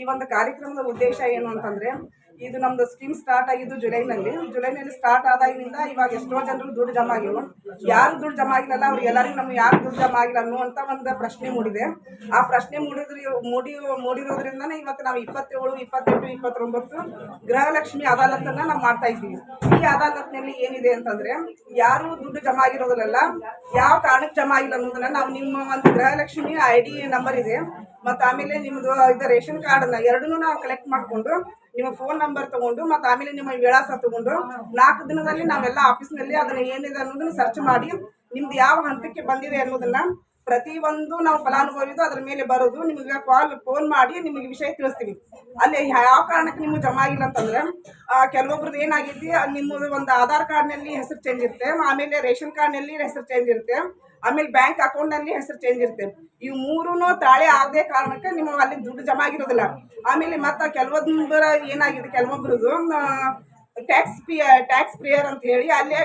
ಈ ಒಂದು ಕಾರ್ಯಕ್ರಮದ ಉದ್ದೇಶ ಏನು ಅಂತಂದ್ರೆ, ಇದು ನಮ್ದು ಸ್ಕೀಮ್ ಸ್ಟಾರ್ಟ್ ಆಗಿದ್ದು ಜುಲೈನಲ್ಲಿ. ಜುಲೈನಲ್ಲಿ ಸ್ಟಾರ್ಟ್ ಆದಾಗಿನಿಂದ ಇವಾಗ ಎಷ್ಟೋ ಜನರು ದುಡ್ಡು ಜಮಾ ಆಗಿವು. ಯಾರು ದುಡ್ಡು ಜಮಾ ಆಗಿಲ್ಲ, ಅವ್ರು ಎಲ್ಲರಿಗೂ ನಮ್ಗೆ ಯಾರು ದುಡ್ಡು ಜಮಾ ಆಗಿಲ್ಲ ಅನ್ನುವಂತ ಒಂದು ಪ್ರಶ್ನೆ ಮೂಡಿದೆ. ಆ ಪ್ರಶ್ನೆ ಮೂಡಿದ್ರೆ, ಮೂಡಿ, ಮೂಡಿರೋದ್ರಿಂದನೇ ಇವತ್ತು ನಾವು ಇಪ್ಪತ್ತೇಳು, ಇಪ್ಪತ್ತೆಂಟು, ಇಪ್ಪತ್ತೊಂಬತ್ತು ಗೃಹಲಕ್ಷ್ಮಿ ಅದಾಲತನ್ನ ನಾವು ಮಾಡ್ತಾ ಇದ್ದೀವಿ. ಈ ಅದಾಲತ್ನಲ್ಲಿ ಏನಿದೆ ಅಂತಂದ್ರೆ, ಯಾರು ದುಡ್ಡು ಜಮಾ ಆಗಿರೋದಿಲ್ಲ ಯಾವ ಕಾರಣಕ್ಕೆ ಜಮಾ ಆಗಿಲ್ಲ ಅನ್ನೋದನ್ನ ನಾವು ನಿಮ್ಮ ಒಂದು ಗೃಹಲಕ್ಷ್ಮಿ ಐ ನಂಬರ್ ಇದೆ. ಮತ್ತು ಆಮೇಲೆ ನಿಮ್ಮದು ಇದು ರೇಷನ್ ಕಾರ್ಡನ್ನ ಎರಡನ್ನೂ ನಾವು ಕಲೆಕ್ಟ್ ಮಾಡಿಕೊಂಡು ನಿಮ್ಮ ಫೋನ್ ನಂಬರ್ ತಗೊಂಡು ಮತ್ತು ಆಮೇಲೆ ನಿಮ್ಮ ವಿಳಾಸ ತಗೊಂಡು ನಾಲ್ಕು ದಿನದಲ್ಲಿ ನಾವೆಲ್ಲ ಆಫೀಸ್ನಲ್ಲಿ ಅದನ್ನ ಏನಿದೆ ಅನ್ನೋದನ್ನ ಸರ್ಚ್ ಮಾಡಿ ನಿಮ್ದು ಯಾವ ಹಂತಕ್ಕೆ ಬಂದಿದೆ ಅನ್ನೋದನ್ನ ಪ್ರತಿ ಒಂದು ನಾವು ಫಲಾನುಭವಿದು ಅದ್ರ ಮೇಲೆ ಬರೋದು, ನಿಮಗೆ ಕಾಲ್ ಫೋನ್ ಮಾಡಿ ನಿಮಗೆ ವಿಷಯ ತಿಳಿಸ್ತೀವಿ. ಅಲ್ಲಿ ಯಾವ ಕಾರಣಕ್ಕೆ ನಿಮ್ಗೆ ಜಮಾ ಆಗಿಲ್ಲ ಅಂತಂದ್ರೆ ಕೆಲವೊಬ್ರದ್ದು ಏನಾಗೈತಿ ಅದ್ ನಿಮ್ಮದು ಒಂದು ಆಧಾರ್ ಕಾರ್ಡ್ನಲ್ಲಿ ಹೆಸರು ಚೇಂಜ್ ಇರುತ್ತೆ, ಆಮೇಲೆ ರೇಷನ್ ಕಾರ್ಡ್ನಲ್ಲಿ ಹೆಸರು ಚೇಂಜ್ ಇರುತ್ತೆ, ಆಮೇಲೆ ಬ್ಯಾಂಕ್ ಅಕೌಂಟ್ನಲ್ಲಿ ಹೆಸರು ಚೇಂಜ್ ಇರುತ್ತೆ. ಇವು ಮೂರೂ ತಾಳೆ ಆಗದೆ ಕಾರಣಕ್ಕೆ ನಿಮ್ಮ ಅಲ್ಲಿ ದುಡ್ಡು ಜಮಾ ಆಗಿರೋದಿಲ್ಲ. ಆಮೇಲೆ ಮತ್ತೆ ಕೆಲವೊಬ್ಬರ ಏನಾಗಿದೆ, ಕೆಲವೊಬ್ರದ್ದು ಟ್ಯಾಕ್ಸ್ ಪಿ ಟ್ಯಾಕ್ಸ್ ಪ್ರಿಯರ್ ಅಂತ ಹೇಳಿ ಅಲ್ಲೇ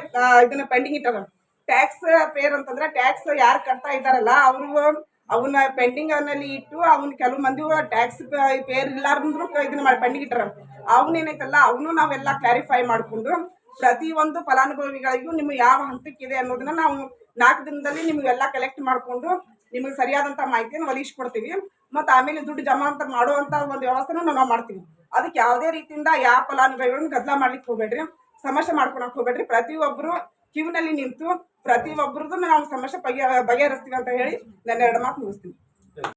ಇದನ್ನ ಪೆಂಡಿಂಗ್ ಇಟ್ಟಾರ. ಟ್ಯಾಕ್ಸ್ ಪೇರ್ ಅಂತಂದ್ರೆ ಟ್ಯಾಕ್ಸ್ ಯಾರು ಕಟ್ತಾ ಇದ್ದಾರಲ್ಲ, ಅವರು ಅವನ್ನ ಪೆಂಡಿಂಗ್ ಅವನಲ್ಲಿ ಇಟ್ಟು ಅವ್ನ ಕೆಲವು ಮಂದಿ ಟ್ಯಾಕ್ಸ್ ಪೇರ್ ಇಲ್ಲಾರ್ದ್ರು ಇದನ್ನ ಮಾಡಿ ಪೆಂಡಿಂಗ್ ಇಟ್ಟರ ಅವ್ನ ಏನೈತಲ್ಲ, ಅವನು ನಾವೆಲ್ಲ ಕ್ಲಾರಿಫೈ ಮಾಡಿಕೊಂಡು ಪ್ರತಿ ಒಂದು ಫಲಾನುಭವಿಗಳಿಗೂ ನಿಮ್ಗೆ ಯಾವ ಹಂತಕ್ಕಿದೆ ಅನ್ನೋದನ್ನ ನಾವು ನಾಲ್ಕು ದಿನದಲ್ಲಿ ನಿಮ್ಗೆಲ್ಲ ಕಲೆಕ್ಟ್ ಮಾಡಿಕೊಂಡು ನಿಮಗೆ ಸರಿಯಾದಂಥ ಮಾಹಿತಿಯನ್ನು ಒದಗಿಸ್ಕೊಡ್ತೀವಿ. ಮತ್ತು ಆಮೇಲೆ ದುಡ್ಡು ಜಮಾ ಅಂತ ಮಾಡುವಂಥ ಒಂದು ವ್ಯವಸ್ಥೆನೂ ನಾವು ಮಾಡ್ತೀವಿ. ಅದಕ್ಕೆ ಯಾವುದೇ ರೀತಿಯಿಂದ ಯಾವ ಫಲಾನುಭವಿಗಳನ್ನ ಗದ್ದಲ ಮಾಡ್ಲಿಕ್ಕೆ ಹೋಗ್ಬೇಡ್ರಿ, ಸಮಸ್ಯೆ ಮಾಡ್ಕೊಳಕ್ ಹೋಗ್ಬೇಡ್ರಿ. ಪ್ರತಿಯೊಬ್ಬರು ಕ್ಯೂನಲ್ಲಿ ನಿಂತು ಪ್ರತಿಯೊಬ್ಬರದ್ದು ನಾವು ಸಮಸ್ಯೆ ಬಗೆ ಬಗೆಹರಿಸ್ತೀವಿ ಅಂತ ಹೇಳಿ ನನ್ನ ಎರಡು ಮಾತು ಮುಗಿಸ್ತೀನಿ.